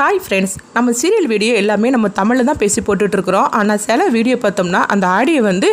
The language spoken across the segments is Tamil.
ஹாய் ஃப்ரெண்ட்ஸ் நம்ம சீரியல் வீடியோ எல்லாமே நம்ம தமிழில் தான் பேசி போட்டுட்ருக்குறோம். ஆனால் சில வீடியோ பார்த்தோம்னா அந்த ஆடியோ வந்து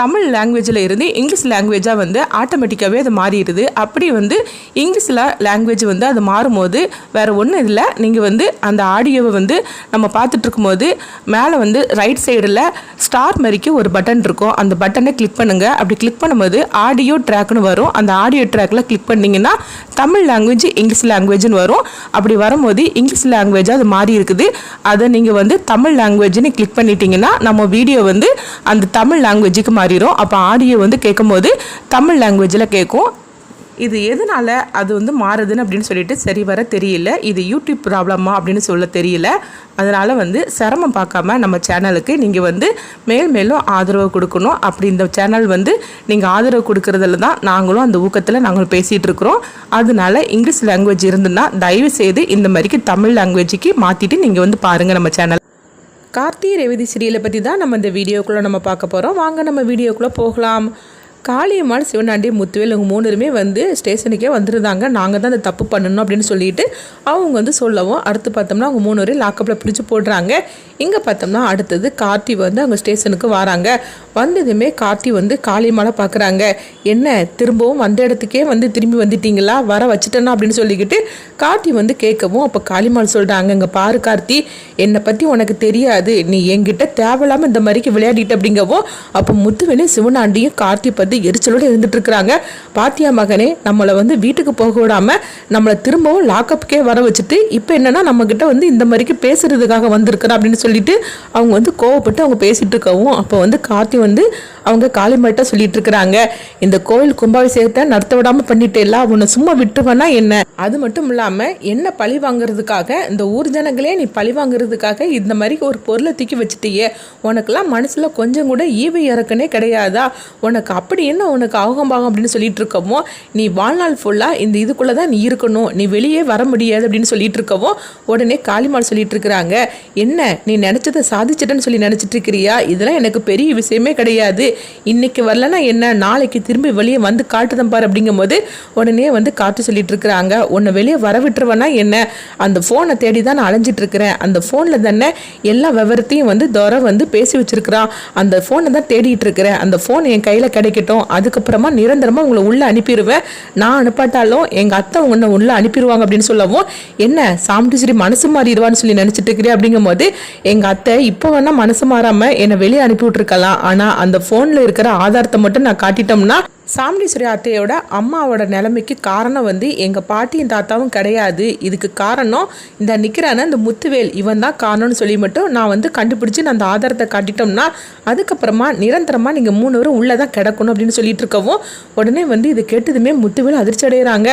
தமிழ் லாங்குவேஜில் இருந்து இங்கிலீஷ் லாங்குவேஜாக வந்து ஆட்டோமேட்டிக்காகவே அது மாறிடுது. அப்படி வந்து இங்கிலீஷில் லாங்குவேஜ் வந்து அது மாறும்போது வேறு ஒன்றும் இல்லை. நீங்கள் வந்து அந்த ஆடியோவை வந்து நம்ம பார்த்துட்ருக்கும்போது மேலே வந்து ரைட் சைடில் ஸ்டார் மாதிரிக்கு ஒரு பட்டன் இருக்கும். அந்த பட்டனை கிளிக் பண்ணுங்கள் அப்படி கிளிக் பண்ணும்போது ஆடியோ ட்ராக்னு வரும். அந்த ஆடியோ ட்ராக்கில் கிளிக் பண்ணிங்கன்னா தமிழ் லாங்குவேஜ் இங்கிலீஷ் லாங்குவேஜ்னு வரும். அப்படி வரும்போது இங்கிலீஷ் லாங்குவேஜ் லாங்குவேஜாக அது மாறி இருக்குது. அதை நீங்கள் வந்து தமிழ் லாங்குவேஜ்னு கிளிக் பண்ணிட்டீங்கன்னா நம்ம வீடியோ வந்து அந்த தமிழ் லாங்குவேஜுக்கு மாறிடும் அப்போ ஆடியோ வந்து கேட்கும்போது தமிழ் லாங்குவேஜில் கேட்கும். இது எதனால் அது வந்து மாறுதுன்னு அப்படின்னு சொல்லிட்டு சரி வர தெரியல. இது யூடியூப் ப்ராப்ளமா அப்படின்னு சொல்ல தெரியல. அதனால் வந்து சிரமம் பார்க்காம நம்ம சேனலுக்கு நீங்கள் வந்து மேல் மேலும் ஆதரவு கொடுக்கணும். அப்படி இந்த சேனல் வந்து நீங்கள் ஆதரவு கொடுக்கறதுல தான் நாங்களும் அந்த ஊக்கத்தில் நாங்கள் பேசிகிட்டு இருக்கிறோம். அதனால இங்கிலீஷ் லாங்குவேஜ் இருந்துன்னா தயவு செய்து இந்த மாதிரிக்கு தமிழ் லாங்குவேஜுக்கு மாற்றிட்டு நீங்கள் வந்து பாருங்கள் நம்ம சேனல். கார்த்தி ரேவதி சீரியலை பற்றி தான் நம்ம இந்த வீடியோக்குள்ளே நம்ம பார்க்க போகிறோம் வாங்க நம்ம வீடியோக்குள்ளே போகலாம். காளியம்மாள் சிவனாண்டி முத்துவேல் இவங்க மூணுருமே வந்து ஸ்டேஷனுக்கே வந்துருந்தாங்க. நாங்கள் தான் அந்த தப்பு பண்ணணும் அப்படின்னு சொல்லிட்டு அவங்க வந்து சொல்லவும் அடுத்து பார்த்தோம்னா அவங்க மூணு பேரையும் லாக்கப்பில் பிடிச்சி போடுறாங்க. இங்கே பார்த்தோம்னா அடுத்தது கார்த்தி வந்து அவங்க ஸ்டேஷனுக்கு வராங்க. வந்ததுமே கார்த்தி வந்து காளியம்மாளை பார்க்குறாங்க. என்ன திரும்பவும் வந்த இடத்துக்கே வந்து திரும்பி வந்துட்டீங்களா? வர வச்சுட்டேன்னா அப்படின்னு சொல்லிக்கிட்டு கார்த்தி வந்து கேட்கவும் அப்போ காளிமால் சொல்கிறாங்க இங்கே பாரு கார்த்தி என்னை பற்றி உனக்கு தெரியாது. நீ என்கிட்ட தேவையில்லாமல் இந்த மாதிரிக்கு விளையாடிட்டு அப்படிங்கவும் அப்போ முத்துவேலையும் சிவனாண்டியும் கார்த்தி பற்றி எரிச்சலோடு இருந்துட்டு இருக்கிறாங்க. பாத்தியா மகனே நம்மளை வந்து வீட்டுக்கு போக விடாமல் நம்மளை திரும்பவும் லாக்கப்புக்கே வர வச்சுட்டு இப்போ என்னென்னா நம்மக்கிட்ட வந்து இந்த மாதிரிக்கு பேசுறதுக்காக வந்திருக்கிறோம் அப்படின்னு சொல்லிட்டு அவங்க வந்து கோவப்பட்டு அவங்க பேசிட்டு இருக்கவும் அப்போ வந்து கார்த்தி வந்து அவங்க காளிமாட்ட சொல்லிட்டு இருக்கிறாங்க. இந்த கோயில் கும்பாபிஷேகத்தை நடத்த விடாம பண்ணிட்டேல்ல உன்னை சும்மா விட்டுருவேனா என்ன? அது மட்டும் இல்லாம என்ன பழி வாங்குறதுக்காக இந்த ஊர் ஜனங்களே நீ பழி வாங்குறதுக்காக இந்த மாதிரி ஒரு பொருளை தூக்கி வச்சுட்டியே. உனக்கெல்லாம் மனசுல கொஞ்சம் கூட ஈவை இறக்கனே கிடையாதா? உனக்கு அப்படி என்ன உனக்கு ஆகம்பாகம் அப்படின்னு சொல்லிட்டு இருக்கவோ நீ வாழ்நாள் ஃபுல்லா இந்த இதுக்குள்ள தான் நீ இருக்கணும். நீ வெளியே வர முடியாது அப்படின்னு சொல்லிட்டு இருக்கவும் உடனே காளிமாள் சொல்லிட்டு இருக்கிறாங்க. என்ன நீ நினச்சதை சாதிச்சிட்டேன்னு சொல்லி நினச்சிட்டு இருக்கிறியா இதெல்லாம் எனக்கு பெரிய விஷயமே கிடையாது. இன்னைக்கு வரலன்னா என்ன? நாளைக்கு திரும்பி வெளியே வந்து காட்டுதான் பார் அப்படிங்கும் அப்படிங்கும்போது உடனே வந்து காட்டு சொல்லிட்டு இருக்கிறாங்க உன்னை வெளியே வர விட்டுருவேன்னா என்ன? அந்த ஃபோனை தேடி தான் நான் அலைஞ்சிட்டு இருக்கிறேன் அந்த ஃபோனில் தானே எல்லா விவரத்தையும் வந்து தோற வந்து பேசி வச்சிருக்கிறான் அந்த ஃபோனை தான் தேடிட்டு இருக்கிறேன் அந்த ஃபோன் என் கையில் கிடைக்கட்டும். அதுக்கப்புறமா நிரந்தரமாக உங்களை உள்ளே அனுப்பிடுவேன் நான் அனுப்பாட்டாலும் எங்கள் அத்தை உன்னை உள்ளே அனுப்பிடுவாங்க அப்படின்னு சொல்லவும் என்ன? சாமிட்டு மனசு மாறிடுவான்னு சொல்லி நினச்சிட்டு இருக்கிறேன் அப்படிங்கும்போது எங்கள் அத்தை இப்போ வேணால் மனசு மாறாமல் என்னை வெளியே அனுப்பி விட்ருக்கலாம் ஆனால் அந்த ஃபோனில் இருக்கிற ஆதாரத்தை மட்டும் நான் காட்டிட்டோம்னா சாமிலீஸ்வரி அத்தையோட அம்மாவோட நிலைமைக்கு காரணம் வந்து எங்கள் பாட்டியும் தாத்தாவும் கிடையாது. இதுக்கு காரணம் இந்த நிற்கிறான இந்த முத்துவேல் இவன் தான் காரணம்னு சொல்லி மட்டும் நான் வந்து கண்டுபிடிச்சி நான் அந்த ஆதாரத்தை காட்டிட்டோம்னா அதுக்கப்புறமா நிரந்தரமாக நீங்கள் மூணு பேரும் உள்ளே தான் கிடக்கணும் அப்படின்னு சொல்லிட்டு இருக்கவும் உடனே வந்து இதை கேட்டதுமே முத்துவேல் அதிர்ச்சி அடைகிறாங்க.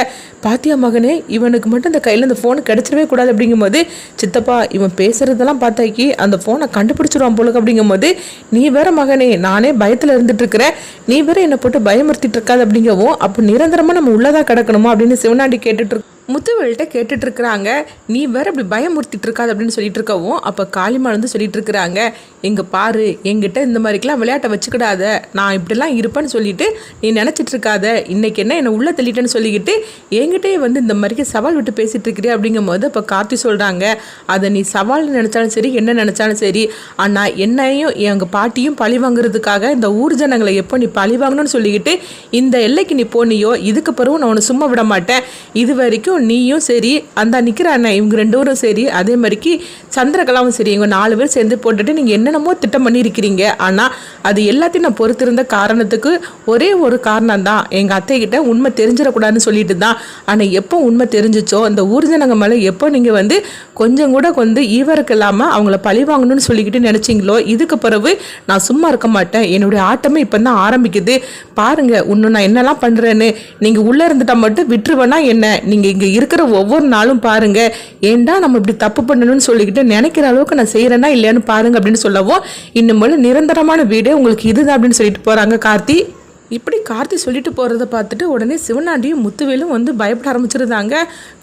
பாத்தியா மகனே இவனுக்கு மட்டும் இந்த கையில் இந்த ஃபோன் கிடச்சிடவே கூடாது அப்படிங்கும்போது சித்தப்பா இவன் பேசுறதெல்லாம் பார்த்தாக்கி அந்த ஃபோனை கண்டுபிடிச்சிருவான் போலுக்கு அப்படிங்கும்போது நீ வேற மகனே நானே பயத்தில் இருந்துட்டு இருக்கிறேன். நீ வேற என்னை போட்டு பயமுறுத்தி பயமுறுத்திட்டு இருக்காது அப்படிங்கவும் அப்போ நிரந்தரமாக நம்ம உள்ளதா கிடக்கணுமா அப்படின்னு சிவனாண்டி கேட்டுட்டு முத்துவேல்கிட்ட கேட்டுட்டு இருக்கிறாங்க நீ வேற இப்படி பயமுறுத்திட்டு இருக்காது அப்படின்னு சொல்லிட்டு இருக்கவும் அப்போ காளிமாள் வந்து சொல்லிட்டு இருக்கிறாங்க எங்க பாரு எங்கிட்ட இந்த மாதிரிக்கெல்லாம் விளையாட்டை வச்சுக்கிடாத. நான் இப்படிலாம் இருப்பேன்னு சொல்லிட்டு நீ நினச்சிட்டு இருக்காத இன்னைக்கு என்ன என்னை உள்ள தள்ளிட்டேன்னு சொல்லிக்கிட்டு என்கிட்டயே வந்து இந்த மாதிரிக்கு சவால் விட்டு பேசிட்டு அப்படிங்கும் அப்படிங்கும்போது அப்போ கார்த்தி சொல்றாங்க அதை நீ சவால் நினைச்சாலும் சரி என்ன நினைச்சாலும் சரி ஆனால் என்னையும் எங்கள் பாட்டியும் பழி வாங்குறதுக்காக இந்த ஊர் ஜனங்களை எப்போ நீ பழி வாங்கணும்னு சொல்லிக்கிட்டு இந்த எல்லைக்கு நீ போனியோ இதுக்கு பிறகு நான் உன்னை சும்மா விட மாட்டேன். இது வரைக்கும் நீயும் சரி அந்த நிற்கிற அண்ணன் இவங்க ரெண்டு பேரும் சரி அதே மாதிரிக்கு சந்திரகலாவும் சரி இவங்க நாலு பேர் சேர்ந்து போட்டுட்டு நீங்கள் என்னென்னமோ திட்டம் பண்ணியிருக்கிறீங்க. ஆனால் அது எல்லாத்தையும் நான் பொறுத்திருந்த காரணத்துக்கு ஒரே ஒரு காரணம் தான் எங்கள் அத்தைக்கிட்ட உண்மை தெரிஞ்சிடக்கூடாதுன்னு சொல்லிட்டு தான் ஆனால் எப்போ உண்மை தெரிஞ்சிச்சோ அந்த ஊர்ஜனங்க மேலே எப்போ நீங்கள் வந்து கொஞ்சம் கூட வந்து ஈவருக்கு இல்லாமல் அவங்கள பழி வாங்கணும்னு சொல்லிக்கிட்டு நினச்சிங்களோ இதுக்கு பிறகு நான் சும்மா இருக்க மாட்டேன். என்னுடைய ஆட்டமே இப்போ தான் ஆரம்பிக்குது. பாருங்க இன்னும் நான் என்னெல்லாம் பண்ணுறேன்னு நீங்கள் உள்ளே இருந்துட்டால் மட்டும் விட்டுருவேனா என்ன? நீங்கள் இங்கே இருக்கிற ஒவ்வொரு நாளும் பாருங்க. ஏன்டா நம்ம இப்படி தப்பு பண்ணணும்னு சொல்லிக்கிட்டு நினைக்கிற அளவுக்கு நான் செய்கிறேன்னா இல்லையான்னு பாருங்க அப்படின்னு சொல்லவும் இன்னும் போல நிரந்தரமான வீடு உங்களுக்கு இதுதான் அப்படின்னு சொல்லிட்டு போகிறாங்க கார்த்தி. இப்படி கார்த்தி சொல்லிட்டு போகிறத பார்த்துட்டு உடனே சிவனாண்டியும் முத்துவேலும் வந்து பயப்பட ஆரம்பிச்சிருந்தாங்க.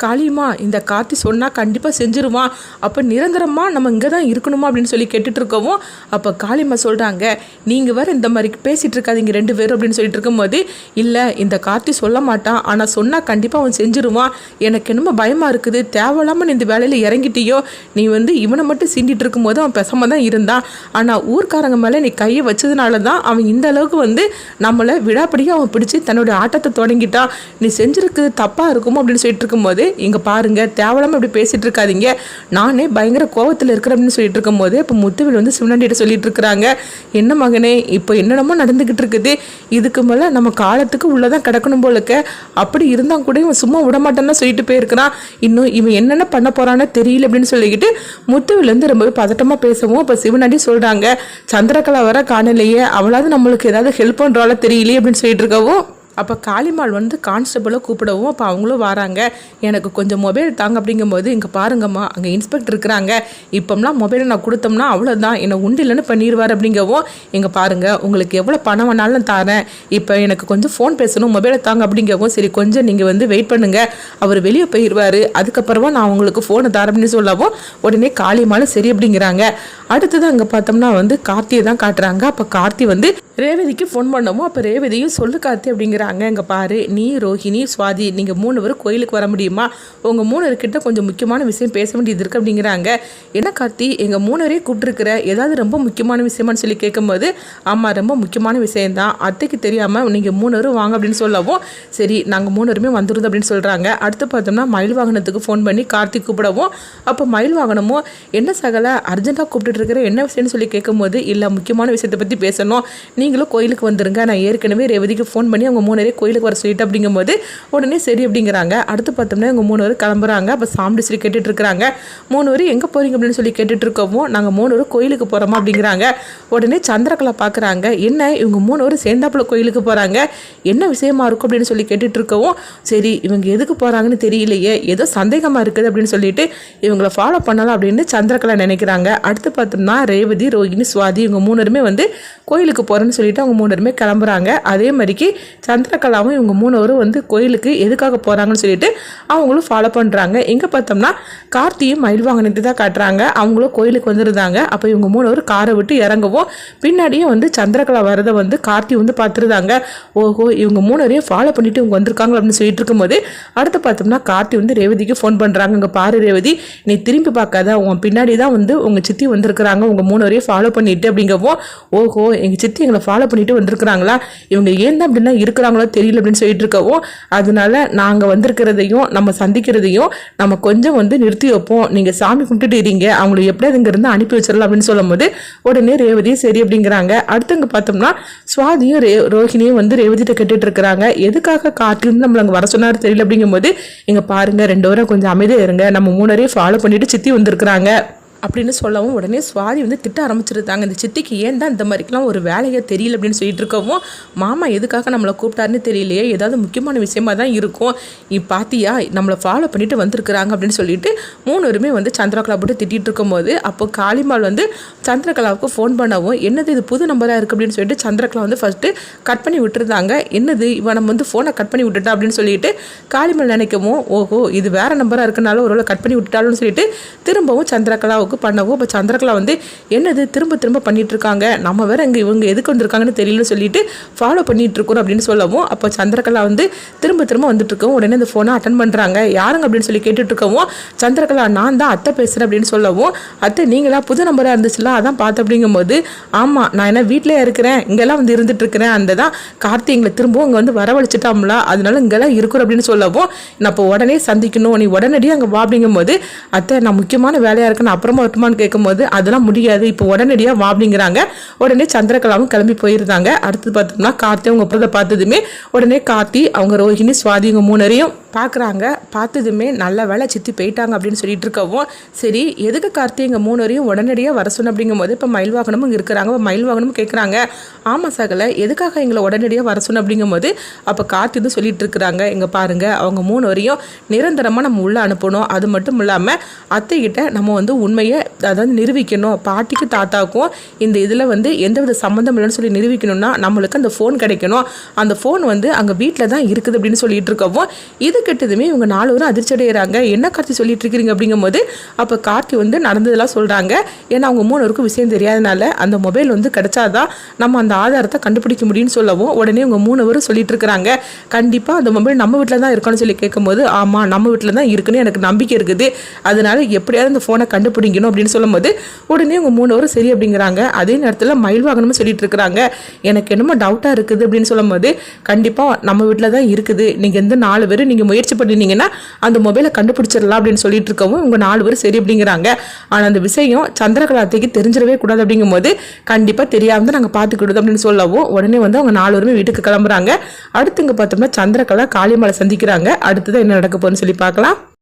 காளியம்மா இந்த கார்த்தி சொன்னால் கண்டிப்பாக செஞ்சிருவான். அப்போ நிரந்தரமாக நம்ம இங்கே தான் இருக்கணுமா? அப்படின்னு சொல்லி கேட்டுட்டு இருக்கவும் அப்போ காளியம்மா சொல்கிறாங்க நீங்கள் வேறு இந்த மாதிரி பேசிகிட்டு இருக்காதீங்க ரெண்டு பேரும் அப்படின்னு சொல்லிட்டு இருக்கும்போது இல்லை இந்த கார்த்தி சொல்ல மாட்டான். ஆனால் சொன்னால் கண்டிப்பாக அவன் செஞ்சிருவான். எனக்கு என்னமோ பயமாக இருக்குது. தேவையில்லாமல் நீ இந்த வேலையில் இறங்கிட்டியோ? நீ வந்து இவனை மட்டும் சீண்டிட்டு இருக்கும்போது அவன் பெசாம தான் இருந்தான். ஆனால் ஊர்க்காரங்க மேலே நீ கையை வச்சதுனால தான் அவன் இந்த அளவுக்கு வந்து நம்மளை விடாப்படியாக அவன் பிடிச்சி தன்னுடைய ஆட்டத்தை தொடங்கிட்டான் நீ செஞ்சிருக்குது தப்பாக இருக்குமோ? அப்படின்னு சொல்லிட்டு இருக்கும்போது இங்கே பாருங்கள் தேவையில்லாமல் இப்படி பேசிகிட்டு இருக்காதீங்க நானே பயங்கர கோவத்தில் இருக்கிறேன் அப்படின்னு சொல்லிட்டு இருக்கும்போது இப்போ முத்துவில் வந்து சிவனாண்டிகிட்ட சொல்லிட்டு இருக்கிறாங்க என்ன மகனே இப்போ என்னென்னமோ நடந்துக்கிட்டு இருக்குது இதுக்கு மேலே நம்ம காலத்துக்கு உள்ளதான் கிடக்கணும் போலக்க அப்படி இருந்தால் கூட இவன் சும்மா விட மாட்டேன்னு சொல்லிட்டு போயிருக்கிறான். இன்னும் இவன் என்னென்ன பண்ண போகிறான்னு தெரியல அப்படின்னு சொல்லிக்கிட்டு முத்துவிலேருந்து ரொம்பவே பதட்டமாக பேசவும் இப்போ சிவனாண்டி சொல்கிறாங்க சந்திரகலா வர காணலையே அவளாவது நம்மளுக்கு ஏதாவது ஹெல்ப் பண்ணுறால தெரியலையே அப்படின்னு சொல்லிட்டு இருக்கவும் அப்போ காளிமால் வந்து கான்ஸ்டபிளை கூப்பிடவும் அப்போ அவங்களும் வராங்க. எனக்கு கொஞ்சம் மொபைல் தாங்க அப்படிங்கும்போது இங்கே பாருங்கம்மா அங்கே இன்ஸ்பெக்டர் இருக்கிறாங்க. இப்போம்லாம் மொபைலை நான் கொடுத்தோம்னா அவ்வளோதான் என்னை உண்டு இல்லைன்னு பண்ணிடுவார் அப்படிங்கவும் இங்கே பாருங்கள் உங்களுக்கு எவ்வளோ பணம் வேணாலும் தரேன். இப்போ எனக்கு கொஞ்சம் ஃபோன் பேசணும் மொபைலை தாங்க அப்படிங்கவும் சரி கொஞ்சம் நீங்கள் வந்து வெயிட் பண்ணுங்கள் அவர் வெளியே போயிடுவார் அதுக்கப்புறமா நான் உங்களுக்கு ஃபோனை தரேன் அப்படின்னு சொல்லவும் உடனே காளிமாலும் சரி அப்படிங்கிறாங்க. அடுத்தது அங்கே பார்த்தோம்னா வந்து கார்த்தியை தான் காட்டுறாங்க. அப்போ கார்த்தி வந்து ரேவதிக்கு ஃபோன் பண்ணவும் அப்போ ரேவதியும் சொல்லு கார்த்தி அப்படிங்கிறாங்க. இங்கே பாரு நீ ரோஹிணி சுவாதி நீங்கள் மூணு பேரும் கோயிலுக்கு வர முடியுமா? உங்கள் மூணு பேர்கிட்ட கொஞ்சம் முக்கியமான விஷயம் பேச வேண்டியது இருக்குது அப்படிங்கிறாங்க. என்ன கார்த்தி எங்கள் மூணு பேரையும் கூப்பிட்டுருக்குற? ஏதாவது ரொம்ப முக்கியமான விஷயமான்னு சொல்லி கேட்கும்போது ஆமாம் ரொம்ப முக்கியமான விஷயம்தான். அத்தைக்கு தெரியாமல் நீங்கள் மூணு பேரும் வாங்க அப்படின்னு சொல்லவும் சரி நாங்கள் மூணு பேருமே வந்துடுது அப்படின்னு சொல்கிறாங்க அடுத்து பார்த்தோம்னா மயில் வாகனத்துக்கு ஃபோன் பண்ணி கார்த்திக் கூப்பிடவும். அப்போ மயில் வாகனமும் என்ன சகல அர்ஜென்ட்டாக கூப்பிட்டுட்டு இருக்கிற என்ன விஷயம்னு சொல்லி கேட்கும்போது இல்லை முக்கியமான விஷயத்தை பற்றி பேசணும். நீங்களும் கோயிலுக்கு வந்துருங்க. நான் ஏற்கனவே ரேவதிக்கு ஃபோன் பண்ணி அவங்க மூணு பேரே கோயிலுக்கு வர சொல்லிட்டு அப்படிங்கும்போது உடனே சரி அப்படிங்கிறாங்க. அடுத்து பார்த்தோம்னா இவங்க மூணு பேர் கிளம்புறாங்க. அப்போ சாமி சொல்லி கேட்டுட்டு இருக்கிறாங்க. மூணு பேர் எங்கே போகிறீங்க அப்படின்னு சொல்லி கேட்டுட்டு இருக்கோமோ நாங்கள் மூணு பேரும் கோயிலுக்கு போகிறோமா அப்படிங்கிறாங்க. உடனே சந்திரகலா பார்க்குறாங்க என்ன? இவங்க மூணு பேர் சேர்ந்தாப்புல கோயிலுக்கு போகிறாங்க என்ன விஷயமா இருக்கும்? அப்படின்னு சொல்லி கேட்டுட்டு இருக்கவும் சரி இவங்க எதுக்கு போகிறாங்கன்னு தெரியலையே. ஏதோ சந்தேகமாக இருக்குது. அப்படின்னு சொல்லிட்டு இவங்கள ஃபாலோ பண்ணலாம். அப்படின்னு சந்திரகலா நினைக்கிறாங்க. அடுத்து பார்த்தோம்னா ரேவதி ரோகிணி சுவாதி இவங்க மூணுருமே வந்து கோயிலுக்கு போகிறேன்னு சொல்லிட்டு அவங்க மூணருமே கிளம்புறாங்க. அதே மாதிரிக்கு சந்திரகலாவும் இவங்க மூணவரும் வந்து கோயிலுக்கு எதுக்காக போகிறாங்கன்னு சொல்லிட்டு அவங்களும் ஃபாலோ பண்ணுறாங்க எங்கே பார்த்தோம்னா கார்த்தியும் மயில் வாங்கினது தான் காட்டுறாங்க. அவங்களும் கோயிலுக்கு வந்துருந்தாங்க. அப்போ இவங்க மூணவர் காரை விட்டு இறங்கவும். பின்னாடியே வந்து சந்திரகலா வரதை வந்து கார்த்தி வந்து பார்த்துருந்தாங்க. ஓஹோ இவங்க மூணரையும் ஃபாலோ பண்ணிட்டு இவங்க வந்திருக்காங்க அப்படின்னு சொல்லிட்டு இருக்கும்போது அடுத்து பார்த்தோம்னா கார்த்தி வந்து ரேவதிக்கு ஃபோன் பண்ணுறாங்க இங்கே பாரு ரேவதி நீ திரும்பி பார்க்காத. உன் பின்னாடி தான் வந்து உங்கள் சித்தி வந்திருக்கிறாங்க. உங்கள் மூணவரையும் ஃபாலோ பண்ணிட்டு அப்படிங்கவும் ஓஹோ எங்கள் சித்தி எங்களை ஃபாலோ பண்ணிட்டு வந்திருக்கிறாங்களா? இவங்க ஏன் தான் அப்படின்னா இருக்கிறாங்களோ தெரியல அப்படின்னு சொல்லிட்டு இருக்கவும் அதனால நாங்கள் வந்திருக்கிறதையும் நம்ம சந்திக்கிறதையும் நம்ம கொஞ்சம் வந்து நிறுத்தி வைப்போம். நீங்கள் சாமி கும்பிட்டுட்டு இருங்க அவங்கள எப்படியாவது இங்கேருந்து அனுப்பி வச்சிடலாம் அப்படின்னு சொல்லும்போது உடனே ரேவதி சரி அப்படிங்கிறாங்க. அடுத்தவங்க பார்த்தோம்னா சுவாதியும் ரே ரோஹிணியும் வந்து ரேவதிட்ட கேட்டுட்டு இருக்கிறாங்க எதுக்காக காட்டிலிருந்து நம்மளை அங்கே வர சொன்னார் தெரியல அப்படிங்கும்போது இங்கே பாருங்கள் ரெண்டு பேரும் கொஞ்சம் அமைதியாக இருங்க. நம்ம மூணரையும் ஃபாலோ பண்ணிட்டு சித்தி வந்திருக்கிறாங்க. அப்படின்னு சொல்லவும் உடனே சுவாதி வந்து திட்ட ஆரம்பிச்சிருந்தாங்க. இந்த சித்திக்கு ஏன் தான் இந்த மாதிரிக்கெலாம் ஒரு வேலையை தெரியல அப்படின்னு சொல்லிட்டு இருக்கவும் மாமா எதுக்காக நம்மளை கூப்பிட்டாருன்னு தெரியலையே. ஏதாவது முக்கியமான விஷயமா தான் இருக்கும். நீ பாத்தியா? நம்மளை ஃபாலோ பண்ணிட்டு வந்திருக்கிறாங்க. அப்படின்னு சொல்லிட்டு மூணுருமே வந்து சந்திரகலா போட்டு திட்டிட்டு இருக்கும்போது அப்போ காளிமால் வந்து சந்திரகலாவுக்கு ஃபோன் பண்ணவும் என்னது இது புது நம்பராக இருக்குது அப்படின்னு சொல்லிட்டு சந்திரகலா வந்து ஃபஸ்ட்டு கட் பண்ணி விட்டுருந்தாங்க. என்னது? இவன் நம்ம வந்து ஃபோனை கட் பண்ணி விட்டுட்டா? அப்படின்னு சொல்லிட்டு காளிமால் நினைக்கவும் ஓஹோ இது வேற நம்பராக இருக்கனால ஒரு கட் பண்ணி விட்டுட்டாலும் சொல்லிட்டு திரும்பவும் சந்திரகலாவுக்கு பண்ணவும் இப்போ சந்திரகலா வந்து என்னது திரும்ப திரும்ப பண்ணிட்டு இருக்காங்க நம்ம வேற இங்கே இவங்க எதுக்கு வந்திருக்காங்கன்னு தெரியலன்னு சொல்லிட்டு ஃபாலோ பண்ணிட்டு இருக்கோம் அப்படின்னு சொல்லவும் அப்போ சந்திரகலா வந்து திரும்ப திரும்ப வந்துட்டு இருக்கவும் உடனே இந்த ஃபோனை அட்டன் பண்ணுறாங்க யாருங்க அப்படின்னு சொல்லி கேட்டுட்டு இருக்கவும் சந்திரகலா நான் தான் அத்தை பேசுகிறேன் அப்படின்னு சொல்லவும் அத்தை நீங்களா புது நம்பராக இருந்துச்சுல அதான் பார்த்து அப்படிங்கும்போது ஆமாம் நான் என்ன வீட்டிலே இருக்கிறேன் இங்கெல்லாம் வந்து இருந்துட்டு இருக்கிறேன் அந்த தான் கார்த்தி எங்களை திரும்பவும் இங்கே வந்து வரவழைச்சிட்டாம்ல அதனால இங்கெல்லாம் இருக்கிறோம் அப்படின்னு சொல்லவும் நான் இப்போ உடனே சந்திக்கணும் நீ உடனடியாக அங்கே வா அப்படிங்கும்போது அத்தை நான் முக்கியமான வேலையாக இருக்கேன் அப்புறமா வரட்டுமான்னு கேட்கும்போது அதெல்லாம் முடியாது. இப்போ உடனடியாக வா அப்படிங்கிறாங்க உடனே சந்திரகலாவும் கிளம்பி போயிருந்தாங்க. அடுத்து பார்த்தோம்னா கார்த்தி அவங்க அப்புறத்தை பார்த்ததுமே உடனே கார்த்தி அவங்க ரோஹிணி சுவாதி இவங்க மூணரையும் பார்க்குறாங்க பார்த்ததுமே நல்ல வேலை சித்தி போயிட்டாங்க அப்படின்னு சொல்லிட்டு இருக்கவும் சரி எதுக்கு கார்த்தி எங்கள் மூணரையும் உடனடியாக வர சொன்ன? அப்படிங்கும்போது இப்போ மயில் வாகனமும் இருக்கிறாங்க. இப்போ மயில் வாகனமும் கேட்குறாங்க ஆமாம் சகல எதுக்காக எங்களை உடனடியாக வர சொன்ன? அப்படிங்கும்போது அப்போ கார்த்தி வந்து சொல்லிட்டு இருக்கிறாங்க இங்கே பாருங்கள் அவங்க மூணு வரையும் நிரந்தரமாக நம்ம உள்ளே அனுப்பணும். அது மட்டும் இல்லாமல் அத்தைக்கிட்ட நம்ம வந்து உண்மையை உண்மையை அதாவது நிரூபிக்கணும். பாட்டிக்கும் தாத்தாக்கும் இந்த இதில் வந்து எந்தவித சம்மந்தம் இல்லைன்னு சொல்லி நிரூபிக்கணும்னா நம்மளுக்கு அந்த ஃபோன் கிடைக்கணும். அந்த ஃபோன் வந்து அங்கே வீட்டில் தான் இருக்குது அப்படின்னு சொல்லிட்டு இருக்கவும் இது கிட்டதுமே இவங்க நாலு பேரும் அதிர்ச்சி அடைகிறாங்க என்ன கார்த்தி சொல்லிட்டு இருக்கிறீங்க அப்படிங்கும்போது அப்போ கார்த்தி வந்து நடந்ததெல்லாம் சொல்கிறாங்க ஏன்னா அவங்க மூணு பேருக்கும் விஷயம் தெரியாதனால அந்த மொபைல் வந்து கிடைச்சாதான் நம்ம அந்த ஆதாரத்தை கண்டுபிடிக்க முடியும்னு சொல்லவும் உடனே இவங்க மூணு பேரும் சொல்லிட்டு இருக்கிறாங்க. கண்டிப்பாக அந்த மொபைல் நம்ம வீட்டில் தான் இருக்கணும்னு சொல்லி கேட்கும்போது ஆமாம் நம்ம வீட்டில் தான் இருக்குன்னு எனக்கு நம்பிக்கை இருக்குது. அதனால எப்படியாவது அந்த ஃபோனை வாங்கிக்கணும் அப்படின்னு சொல்லும்போது உடனே உங்கள் மூணு பேரும் சரி அப்படிங்கிறாங்க. அதே நேரத்தில் மயில் வாகனமும் சொல்லிட்டு இருக்கிறாங்க எனக்கு என்னமோ டவுட்டாக இருக்குது அப்படின்னு சொல்லும்போது கண்டிப்பாக நம்ம வீட்டில் தான் இருக்குது. நீங்கள் எந்த நாலு பேர் நீங்கள் முயற்சி பண்ணினீங்கன்னா அந்த மொபைலை கண்டுபிடிச்சிடலாம் அப்படின்னு சொல்லிட்டு இருக்கவும் உங்கள் நாலு பேர் சரி அப்படிங்கிறாங்க. ஆனால் அந்த விஷயம் சந்திரகலாத்தைக்கு தெரிஞ்சிடவே கூடாது அப்படிங்கும்போது கண்டிப்பாக தெரியாமல் நாங்கள் பார்த்துக்கிடுது அப்படின்னு சொல்லவும் உடனே வந்து அவங்க நாலு பேருமே வீட்டுக்கு கிளம்புறாங்க. அடுத்து இங்கே பார்த்தோம்னா சந்திரகலா காளியம்மலை சந்திக்கிறாங்க. அடுத்தது என்ன நடக்க போகுதுன்னு சொல்லி பார்க்கலாம்.